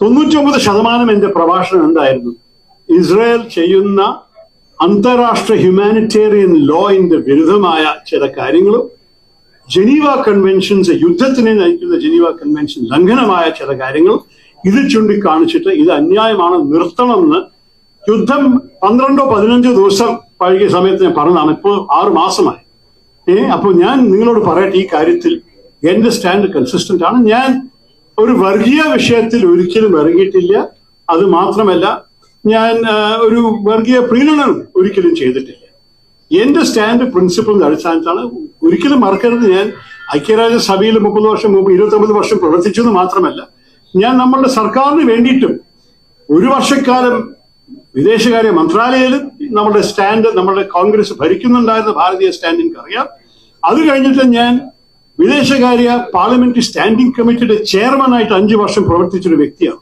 തൊണ്ണൂറ്റൊമ്പത് ശതമാനം എന്റെ പ്രഭാഷണം എന്തായിരുന്നു? ഇസ്രായേൽ ചെയ്യുന്ന അന്താരാഷ്ട്ര ഹ്യൂമാനിറ്റേറിയൻ ലോയിന്റെ വിരുദ്ധമായ ചില കാര്യങ്ങളും ജനീവ കൺവെൻഷൻസ് യുദ്ധത്തിനെ നയിക്കുന്ന ജനീവ കൺവെൻഷൻ ലംഘനമായ ചില കാര്യങ്ങൾ ഇത് ചൂണ്ടിക്കാണിച്ചിട്ട് ഇത് അന്യായമാണ് നിർത്തണമെന്ന് യുദ്ധം പന്ത്രണ്ടോ പതിനഞ്ചോ ദിവസം പഴകിയ സമയത്ത് ഞാൻ പറഞ്ഞതാണ്. ഇപ്പോൾ ആറ് മാസമായി. ഏ അപ്പോൾ ഞാൻ നിങ്ങളോട് പറയട്ടെ ഈ കാര്യത്തിൽ എന്റെ സ്റ്റാൻഡ് കൺസിസ്റ്റന്റ് ആണ്. ഞാൻ ഒരു വർഗീയ വിഷയത്തിൽ ഒരിക്കലും ഇറങ്ങിയിട്ടില്ല. അത് മാത്രമല്ല ഞാൻ ഒരു വർഗീയ പ്രീണനം ഒരിക്കലും ചെയ്തിട്ടില്ല. എന്റെ സ്റ്റാൻഡ് പ്രിൻസിപ്പളിന്റെ അടിസ്ഥാനത്താണ് ഒരിക്കലും മറക്കരുത് ഞാൻ. ഐക്യരാജ്യസഭയിൽ മുപ്പത് വർഷം മുമ്പ് ഇരുപത്തൊമ്പത് വർഷം പ്രവർത്തിച്ചു എന്ന് മാത്രമല്ല ഞാൻ നമ്മളുടെ സർക്കാരിന് വേണ്ടിയിട്ടും ഒരു വർഷക്കാലം വിദേശകാര്യ മന്ത്രാലയത്തിൽ നമ്മുടെ സ്റ്റാൻഡ് നമ്മുടെ കോൺഗ്രസ് ഭരിക്കുന്നുണ്ടായിരുന്ന ഭാരതീയ സ്റ്റാൻഡ് എനിക്കറിയാം. അത് കഴിഞ്ഞിട്ട് ഞാൻ വിദേശകാര്യ പാർലമെന്ററി സ്റ്റാൻഡിംഗ് കമ്മിറ്റിയുടെ ചെയർമാനായിട്ട് അഞ്ചു വർഷം പ്രവർത്തിച്ചൊരു വ്യക്തിയാണ്.